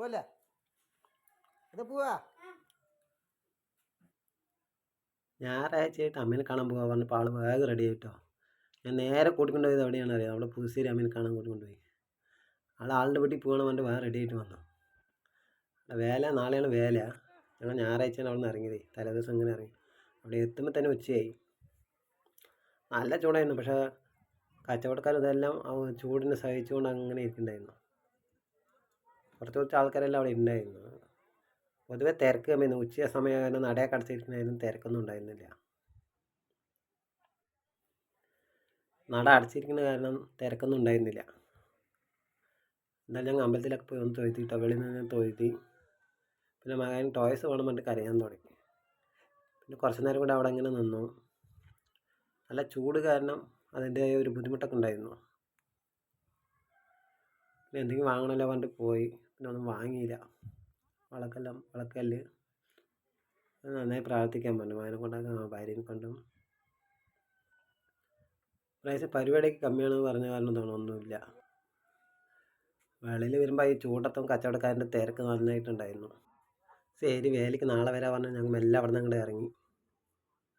പോവല്ലേ ഇത് പോവാ? ഞായറാഴ്ചയായിട്ട് അമ്മേനെ കാണാൻ പോകാൻ പറഞ്ഞപ്പോൾ ആൾ വേഗം റെഡി ആയിട്ടോ. ഞാൻ നേരെ കൂട്ടിക്കൊണ്ട് പോയത് എവിടെയാണ് അറിയാം അവിടെ പുതുശ്ശേരി അമ്മേനെ കാണാൻ കൂട്ടിക്കൊണ്ട് പോയി. ആൾ ആളുടെ വീട്ടിൽ പോകണം പറഞ്ഞിട്ട് വേഗം റെഡി ആയിട്ട് വന്നു. വേല നാളെയാണ് വേല. ഞങ്ങൾ ഞായറാഴ്ചയാണ് അവിടെ നിന്ന് ഇറങ്ങിയത്. തലേദിവസം ഇങ്ങനെ ഇറങ്ങി. അവിടെ എത്തുമ്പോൾ തന്നെ ഉച്ചയായി. നല്ല ചൂടായിരുന്നു. പക്ഷേ കച്ചവടക്കാർ ഇതെല്ലാം ചൂടിനെ സഹിച്ചുകൊണ്ട് അങ്ങനെ ഇരിക്കുന്നുണ്ടായിരുന്നു. കുറച്ച് കുറച്ച് ആൾക്കാരെല്ലാം അവിടെ ഉണ്ടായിരുന്നു പൊതുവെ തിരക്ക് കമ്മിയായിരുന്നു. ഉച്ച സമയം നടയൊക്കെ അടച്ചിരിക്കുന്നതായിരുന്നു തിരക്കൊന്നും ഉണ്ടായിരുന്നില്ല. നട അടച്ചിരിക്കുന്ന കാരണം തിരക്കൊന്നും ഉണ്ടായിരുന്നില്ല. എന്തായാലും ഞങ്ങൾ അമ്പലത്തിലൊക്കെ പോയി ഒന്ന് തൊഴുത്തിട്ടോ വെളിയിൽ നിന്ന് തൊഴുത്തി പിന്നെ മകൻ ടോയ്സ് വേണം പറഞ്ഞിട്ട് കരയാൻ തുടങ്ങി. പിന്നെ കുറച്ച് നേരം കൂടെ അവിടെ അങ്ങനെ നിന്നു. നല്ല ചൂട് കാരണം അതിന്റെ ഒരു ബുദ്ധിമുട്ടൊക്കെ ഉണ്ടായിരുന്നു. എന്തെങ്കിലും വാങ്ങണമല്ലോ പറഞ്ഞിട്ട് പോയി. പിന്നെ ഒന്നും വാങ്ങിയില്ല. വളക്കെല്ലാം വളക്കല്ല്. നന്നായി പ്രാർത്ഥിക്കാൻ പറഞ്ഞു. മകനെ കൊണ്ടൊക്കെ ഭാര്യനെ കൊണ്ടും. പ്രാവശ്യം പരിപാടിയൊക്കെ കമ്മിയാണെന്ന് പറഞ്ഞ കാരണം തോന്നുന്നു ഒന്നുമില്ല. വെളിയിൽ വരുമ്പോൾ ഈ ചൂടത്തും കച്ചവടക്കാരന്റെ തിരക്ക് നന്നായിട്ടുണ്ടായിരുന്നു. ശരി വേലയ്ക്ക് നാളെ വരാൻ പറഞ്ഞാൽ ഞങ്ങൾ മെല്ലെ അവിടെ നിന്ന് ഇറങ്ങി.